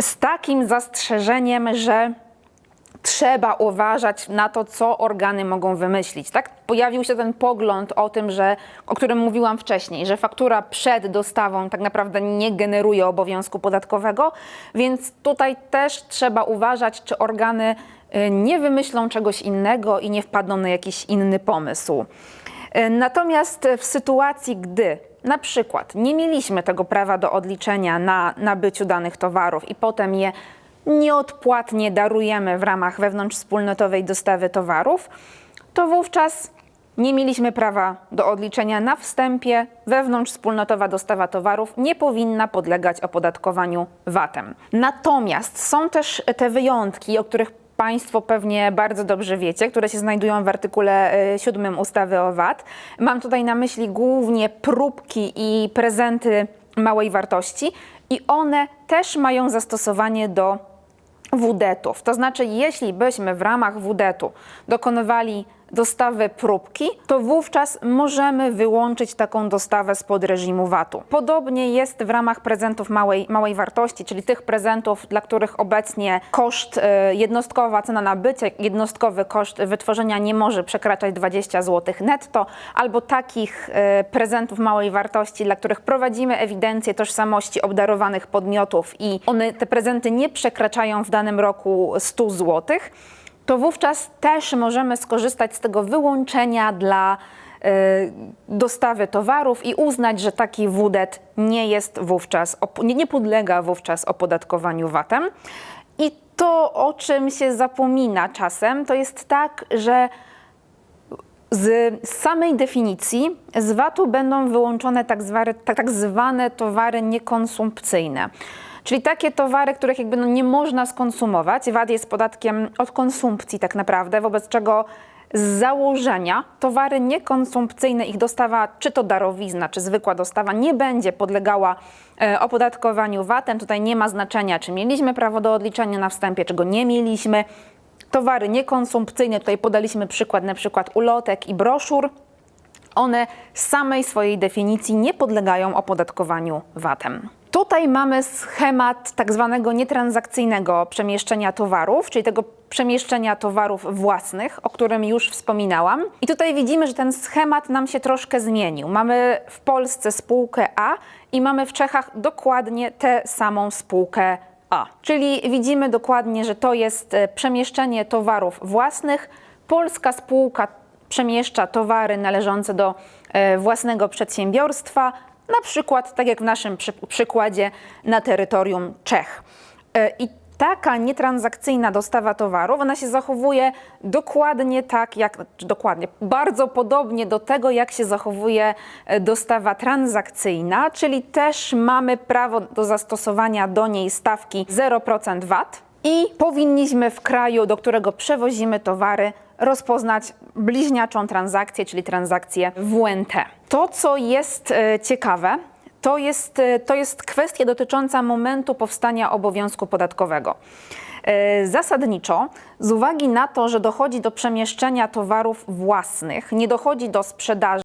z takim zastrzeżeniem, że trzeba uważać na to, co organy mogą wymyślić. Tak? Pojawił się ten pogląd o tym, że, o którym mówiłam wcześniej, że faktura przed dostawą tak naprawdę nie generuje obowiązku podatkowego, więc tutaj też trzeba uważać, czy organy y, nie wymyślą czegoś innego i nie wpadną na jakiś inny pomysł. Y, Natomiast w sytuacji, gdy na przykład nie mieliśmy tego prawa do odliczenia na nabyciu danych towarów i potem je nieodpłatnie darujemy w ramach wewnątrzwspólnotowej dostawy towarów, to wówczas nie mieliśmy prawa do odliczenia na wstępie. Wewnątrzwspólnotowa dostawa towarów nie powinna podlegać opodatkowaniu VAT-em. Natomiast są też te wyjątki, o których Państwo pewnie bardzo dobrze wiecie, które się znajdują w artykule y, 7 ustawy o VAT. Mam tutaj na myśli głównie próbki i prezenty małej wartości i one też mają zastosowanie do WDET-ów. To znaczy, jeśli byśmy w ramach WDET-u dokonywali dostawy próbki, to wówczas możemy wyłączyć taką dostawę spod reżimu VAT-u. Podobnie jest w ramach prezentów małej, małej wartości, czyli tych prezentów, dla których obecnie koszt, e, jednostkowa cena nabycia, jednostkowy koszt wytworzenia nie może przekraczać 20 zł netto, albo takich e, prezentów małej wartości, dla których prowadzimy ewidencję tożsamości obdarowanych podmiotów i one, te prezenty nie przekraczają w danym roku 100 zł, to wówczas też możemy skorzystać z tego wyłączenia dla e, dostawy towarów i uznać, że taki WDET nie jest wówczas, nie, podlega wówczas opodatkowaniu VAT-em. I to, o czym się zapomina czasem, to jest tak, że z samej definicji z VAT-u będą wyłączone tak zwane, tak zwane towary niekonsumpcyjne. Czyli takie towary, których jakby no nie można skonsumować. VAT jest podatkiem od konsumpcji tak naprawdę, wobec czego z założenia towary niekonsumpcyjne, ich dostawa, czy to darowizna, czy zwykła dostawa, nie będzie podlegała e, opodatkowaniu VAT-em. Tutaj nie ma znaczenia, czy mieliśmy prawo do odliczenia na wstępie, czy go nie mieliśmy. Towary niekonsumpcyjne, tutaj podaliśmy przykład na przykład ulotek i broszur, one z samej swojej definicji nie podlegają opodatkowaniu VAT-em. Tutaj mamy schemat tak zwanego nietransakcyjnego przemieszczenia towarów, czyli tego przemieszczenia towarów własnych, o którym już wspominałam. I tutaj widzimy, że ten schemat nam się troszkę zmienił. Mamy w Polsce spółkę A i mamy w Czechach dokładnie tę samą spółkę A. Czyli widzimy dokładnie, że to jest e, przemieszczenie towarów własnych. Polska spółka przemieszcza towary należące do e, własnego przedsiębiorstwa, na przykład, tak jak w naszym przy, przykładzie, na terytorium Czech. E, I taka nietransakcyjna dostawa towarów, ona się zachowuje dokładnie tak, jak, dokładnie, bardzo podobnie do tego, jak się zachowuje e, dostawa transakcyjna, czyli też mamy prawo do zastosowania do niej stawki 0% VAT i powinniśmy w kraju, do którego przewozimy towary, rozpoznać bliźniaczą transakcję, czyli transakcję WNT. To, co jest e, ciekawe, to jest, e, to jest kwestia dotycząca momentu powstania obowiązku podatkowego. E, Zasadniczo, z uwagi na to, że dochodzi do przemieszczenia towarów własnych, nie dochodzi do sprzedaży,